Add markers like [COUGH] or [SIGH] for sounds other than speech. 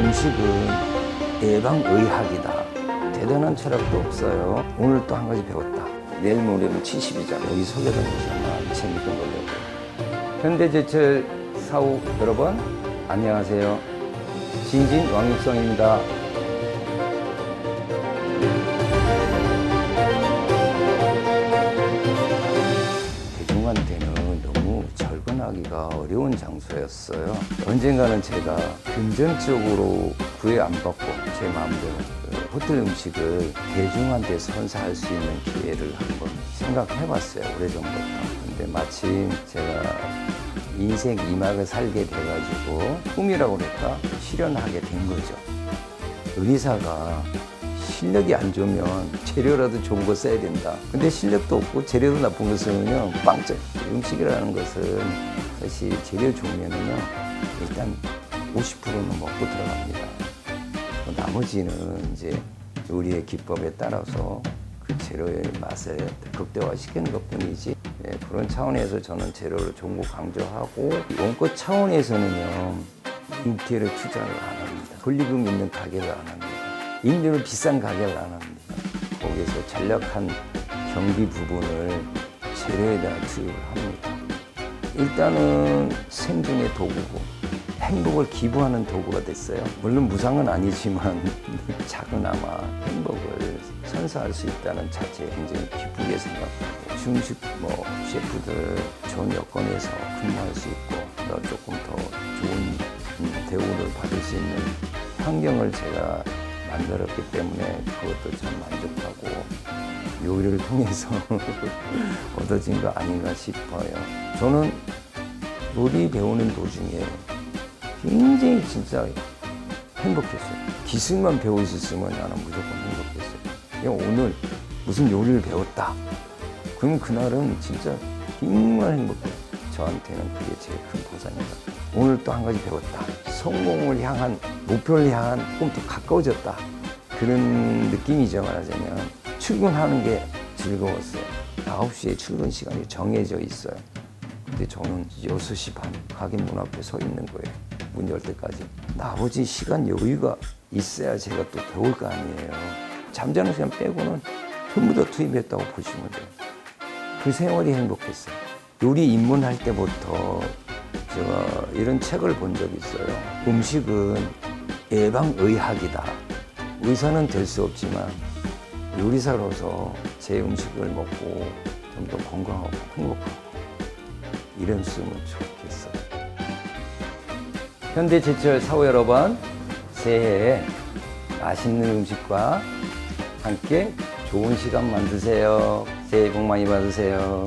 음식은 예방의학이다. 대단한 철학도 없어요. 오늘 또 한 가지 배웠다. 내일 모레면 70이잖아. 여기 소개된 것이 아마 재밌게 놀려고. 현대제철 사후 여러분, 안녕하세요. 진진 왕육성입니다. 대중한테는 너무 접근하기가 어려운 장소였어요. 언젠가는 제가 금전적으로 구애 안 받고 제 마음대로 그 호텔 음식을 대중한테 선사할 수 있는 기회를 한번 생각해 봤어요. 오래전부터. 근데 마침 제가 인생 이막을 살게 돼가지고 꿈이라고 그럴까? 실현하게 된 거죠. 의사가 실력이 안 좋으면 재료라도 좋은 거 써야 된다. 근데 실력도 없고 재료도 나쁜 거 쓰면요, 빵점. 음식이라는 것은 사실 재료 좋으면은요, 일단 50%는 먹고 들어갑니다. 뭐 나머지는 이제 요리의 기법에 따라서 그 재료의 맛을 극대화시키는 것 뿐이지 예, 그런 차원에서 저는 재료를 거 강조하고 원가 차원에서는요 인테리어 투자를 안 합니다 권리금 있는 가게를 안 합니다 임대료 비싼 가게를 안 합니다 거기에서 전략한 경비 부분을 재료에다 투입을 합니다 일단은 생존의 도구고 행복을 기부하는 도구가 됐어요. 물론 무상은 아니지만 [LAUGHS] 작은아마 행복을 선사할 수 있다는 자체에 굉장히 기쁘게 생각하고 중식 뭐 셰프들 좋은 여건에서 근무할 수 있고 또 조금 더 좋은 음, 대우를 받을 수 있는 환경을 제가 만들었기 때문에 그것도 참 만족하고 요리를 통해서 [LAUGHS] 얻어진 거 아닌가 싶어요. 저는 요리 배우는 도중에 굉장히 진짜 행복했어요. 기술만 배울 수 있으면 나는 무조건 행복했어요. 오늘 무슨 요리를 배웠다. 그럼 그날은 진짜 정말 행복해요. 저한테는 그게 제일 큰 보상입니다. 오늘 또 한 가지 배웠다. 성공을 향한, 목표를 향한 더 가까워졌다. 그런 느낌이죠, 말하자면. 출근하는 게 즐거웠어요. 9시에 출근 시간이 정해져 있어요. 근데 저는 6시 반 가게 문 앞에 서 있는 거예요. 문 열 때까지. 나머지 시간 여유가 있어야 제가 또 배울 거 아니에요. 잠자는 시간 빼고는 전부 다 투입했다고 보시면 돼요. 그 세월이 행복했어요. 요리 입문할 때부터 제가 이런 책을 본 적이 있어요. 음식은 예방의학이다. 의사는 될 수 없지만 요리사로서 제 음식을 먹고 좀 더 건강하고 행복하고 이랬으면 좋겠어요. 현대제철 사후 여러분, 새해에 맛있는 음식과 함께 좋은 시간 만드세요. 새해 복 많이 받으세요.